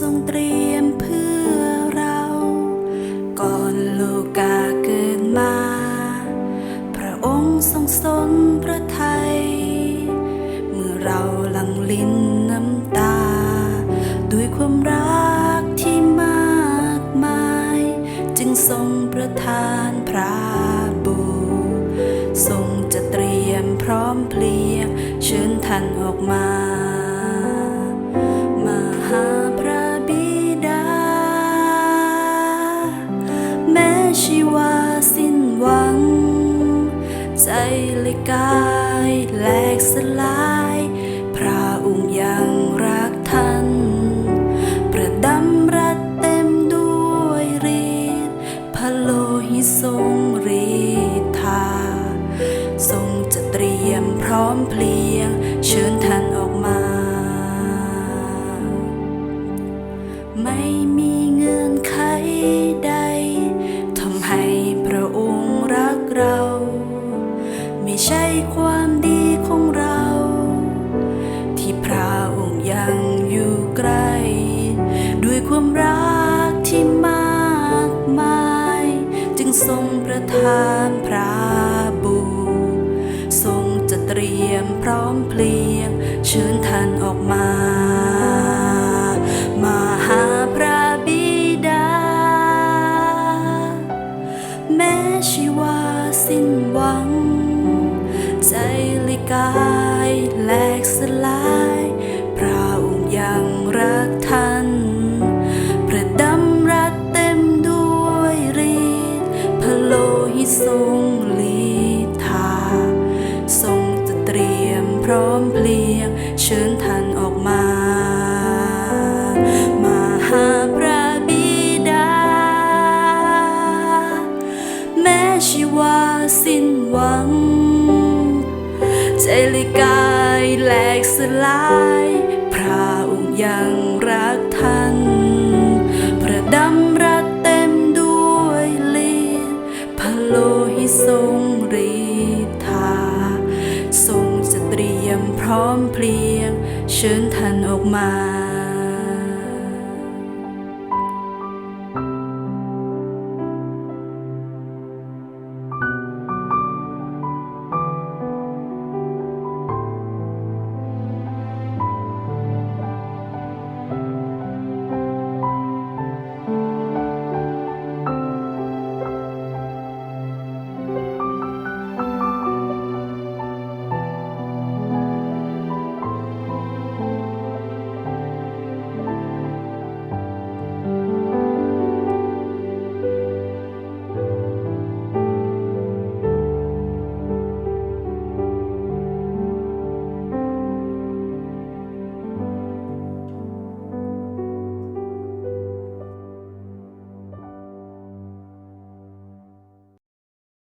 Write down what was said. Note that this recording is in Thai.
ทรงเตรียมเพื่อเรา ก่อนโลกาเกิดมา พระองค์ทรงสนพระทัยเมื่อเราหลั่งลิ้นน้ำตา ด้วยความรักที่มากมาย จึงทรงประทานพระบุ ทรงจะเตรียมพร้อมเพลียงเชิญท่านออกมา ใจเลยกายแหลกสลาย พระองค์ยังรักท่าน ประดำรัดเต็มด้วยฤทธิ์พระโลหิตทรงฤทธา ทรงจะเตรียมพร้อมเพลียง เชิญท่านออกมา ไม่มีเงื่อนไขใดทำให้พระองค์รักเรา ใช่ความดีของเรา ที่พระองค์ยังอยู่ใกล้ด้วยความรักที่มากมาย จึงทรงประทานพระบุทรงจะเตรียมพร้อมเพลียงเชิญท่านออกมา มาหาพระบิดา แม้ชีวาสิ้นหวัง กายแหลกสลายพระองค์ยังรักท่านประดำรักเต็มด้วยฤทธิ์พระโลหิตทรงลีทาทรงจะเตรียมพร้อมเพลียงเชิญท่านออกมา ใจเลยกายแหลกสลาย พระองค์ยังรักท่านประดำรัดเต็มด้วยเลือดพระโลหิตทรงฤทธาทรงจะเตรียมพร้อมเพลียง เชิญท่านออกมา